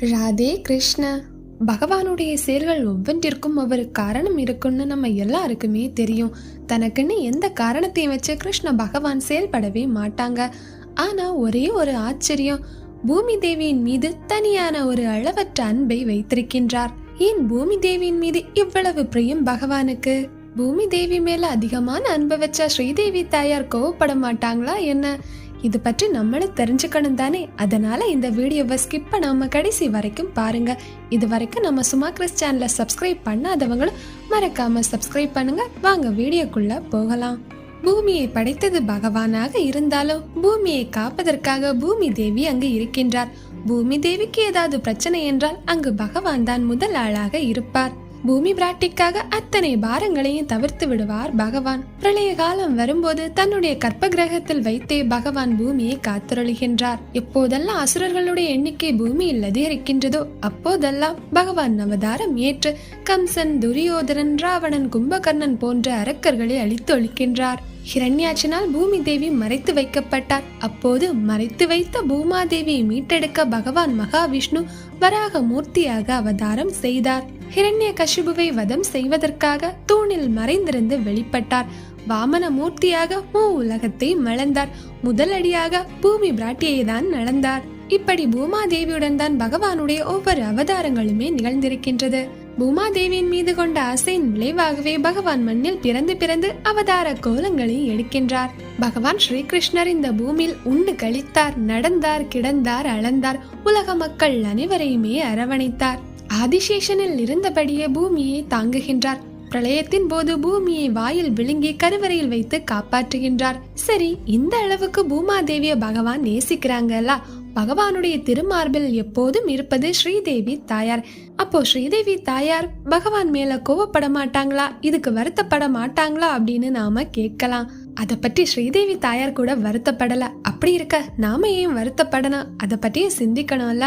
ராதே கிருஷ்ண. பகவானுடைய செயல்கள் ஒவ்வொன்றிற்கும் ஒரு காரணம் இருக்குன்னு நம்ம எல்லாருக்குமே தெரியும். தனக்குன்னு எந்த காரணத்தையும் வச்சு கிருஷ்ண பகவான் செயல்படவே மாட்டாங்க. ஆனா ஒரே ஒரு ஆச்சரியம். பூமி தேவியின் மீது தனியான ஒரு அளவற்ற அன்பை வைத்திருக்கின்றார். ஏன் பூமி தேவியின் மீது இவ்வளவு பிரியம் பகவானுக்கு? பூமி தேவி மேல அதிகமான அன்பை வச்சா ஸ்ரீதேவி தாயார் கோவப்பட மாட்டாங்களா என்ன? இது பற்றி நம்மளும் தெரிஞ்சுக்கணும் தானே? அதனால இந்த வீடியோவை ஸ்கிப் பண்ணாம கடைசி வரைக்கும் பாருங்க. இது வரைக்கும் நம்ம சும்மா கிறிஸ் சேனலை சப்ஸ்கிரைப் பண்ணாதவங்களும் மறக்காம சப்ஸ்கிரைப் பண்ணுங்க. வாங்க வீடியோக்குள்ள போகலாம். பூமியை படைத்தது பகவானாக இருந்தாலும் பூமியை காப்பதற்காக பூமி தேவி அங்கு இருக்கின்றார். பூமி தேவிக்கு ஏதாவது பிரச்சனை என்றால் அங்கு பகவான் தான் முதல் ஆளாக இருப்பார். பூமி பிராட்டிக்காக அத்தனை பாரங்களையும் தவிர்த்து விடுவார் பகவான். பிரளய காலம் வரும்போது தன்னுடைய கற்ப கிரகத்தில் வைத்தே பகவான் பூமியை காத்திரொழுகின்றார் எப்போதெல்லாம் அசுரர்களுடைய எண்ணிக்கை பூமியில் அதிகரிக்கின்றதோ அப்போதெல்லாம் பகவான் அவதாரம் ஏற்று கம்சன் துரியோதரன் ராவணன் கும்பகர்ணன் போன்ற அரக்கர்களை அழித்து ஒழிக்கின்றார். ஹிரண்யாட்சினால் பூமி தேவி மறைத்து வைக்கப்பட்டார். அப்போது மறைத்து வைத்த பூமாதேவியை மீட்டெடுக்க பகவான் மகாவிஷ்ணு வராக மூர்த்தியாக அவதாரம் செய்தார். ஹிரண்ய கஷிபுவை வதம் செய்வதற்காக தூணில் மறைந்திருந்து வெளிப்பட்டார். வாமன மூர்த்தியாக மூ உலகத்தை மலர்ந்தார். முதலடியாக பூமி பிராட்டியை தான் நடந்தார். இப்படி பூமாதேவியுடன் தான் பகவானுடைய ஒவ்வொரு அவதாரங்களுமே நிகழ்ந்திருக்கின்றது. பூமாதேவியின் மீது கொண்ட ஆசையின் விளைவாகவே பகவான் மண்ணில் பிறந்து பிறந்து அவதார கோலங்களை எடுக்கின்றார். பகவான் ஸ்ரீகிருஷ்ணர் இந்த பூமியில் உண்டு கழித்தார் நடந்தார் கிடந்தார் அளந்தார் உலக மக்கள் அனைவரையுமே அரவணைத்தார். ஆதிசேஷனில் இருந்தபடியே பூமியை தாங்குகின்றார். பிரளயத்தின் போது பூமியை வாயில் விழுங்கி கருவறையில் வைத்து காப்பாற்றுகின்றார். சரி இந்த அளவுக்கு பூமாதேவிய பகவான் நேசிக்கிறாங்கல்ல பகவானுடைய திருமார்பில் எப்போதும் இருப்பது ஸ்ரீதேவி தாயார். அப்போ ஸ்ரீதேவி தாயார் பகவான் மேல கோவப்பட மாட்டாங்களா? இதுக்கு வருத்தப்பட மாட்டாங்களா? அப்படின்னு நாம கேட்கலாம். அத பற்றி ஸ்ரீதேவி தாயார் கூட வருத்தப்படல. அப்படி இருக்க நாம ஏன் வருத்தப்படணும்? அதை பற்றியும் சிந்திக்கணும்ல.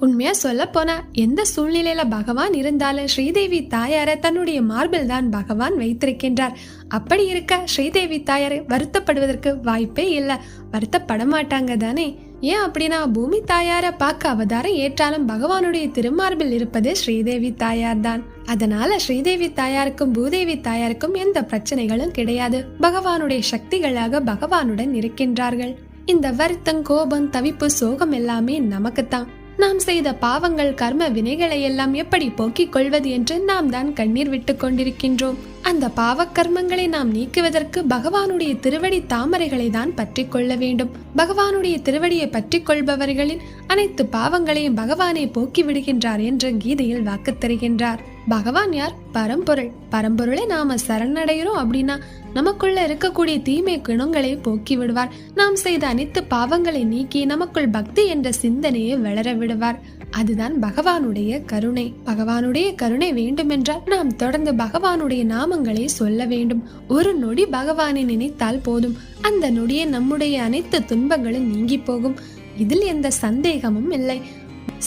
உண்மையா சொல்ல போனா எந்த சூழ்நிலையில பகவான் இருந்தாலும் ஸ்ரீதேவி தாயார தன்னுடைய மார்பில் தான் பகவான் வைத்திருக்கின்றார். அப்படி இருக்க ஸ்ரீதேவி தாயார் வருத்தப்படுவதற்கு வாய்ப்பே இல்லை. வருத்தப்பட மாட்டாங்க தானே. ஏன் அப்படின்னா பூமி தாயாரை பார்க்க அவதாரம் ஏற்றாலும் பகவானுடைய திருமார்பில் இருப்பது ஸ்ரீதேவி தாயார் தான் அதனால ஸ்ரீதேவி தாயாருக்கும் பூதேவி தாயாருக்கும் எந்த பிரச்சனைகளும் கிடையாது. பகவானுடைய சக்திகளாக பகவானுடன் இருக்கின்றார்கள். இந்த வருத்தம் கோபம் தவிப்பு சோகம் எல்லாமே நமக்குத்தான். நாம் செய்த பாவங்கள் கர்ம வினைகளை எல்லாம் எப்படி போக்கிக் கொள்வது என்று நாம் தான் கண்ணீர் விட்டு கொண்டிருக்கின்றோம். அந்த பாவக்கர்மங்களை நாம் நீக்குவதற்கு பகவானுடைய திருவடி தாமரைகளை தான் பற்றி கொள்ள வேண்டும். பகவானுடைய திருவடியை பற்றி கொள்பவர்களின் அனைத்து பாவங்களையும் பகவானை போக்கி விடுகின்றார் என்று கீதையில் வாக்கு தருகின்றார். பகவான் யார்? பரம்பொருள். பரம்பொருளை நாம சரணடைகிறோம் அப்படின்னா நமக்குள்ள இருக்கக்கூடிய தீமை குணங்களை போக்கி விடுவார். நாம் செய்த அனைத்து பாவங்களை நீக்கி நமக்குள் பக்தி என்ற சிந்தனையை வளர விடுவார். அதுதான் பகவானுடைய கருணை. பகவானுடைய கருணை வேண்டுமென்றால் நாம் தொடர்ந்து பகவானுடைய நாமங்களை சொல்ல வேண்டும். ஒரு நொடி பகவானை நினைத்தால் போதும். அந்த நொடியே நம்முடைய அனைத்து துன்பங்களும் நீங்கி போகும். இதில் எந்த சந்தேகமும் இல்லை.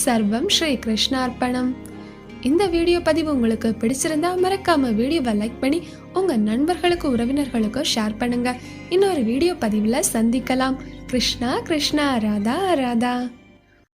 சர்வம் ஸ்ரீ கிருஷ்ணார்ப்பணம். இந்த வீடியோ பதிவு உங்களுக்கு பிடிச்சிருந்தா மறக்காம வீடியோவை லைக் பண்ணி உங்க நண்பர்களுக்கு உறவினர்களுக்கும் ஷேர் பண்ணுங்க. இன்னொரு வீடியோ பதிவுல சந்திக்கலாம். கிருஷ்ணா கிருஷ்ணா ராதா ராதா.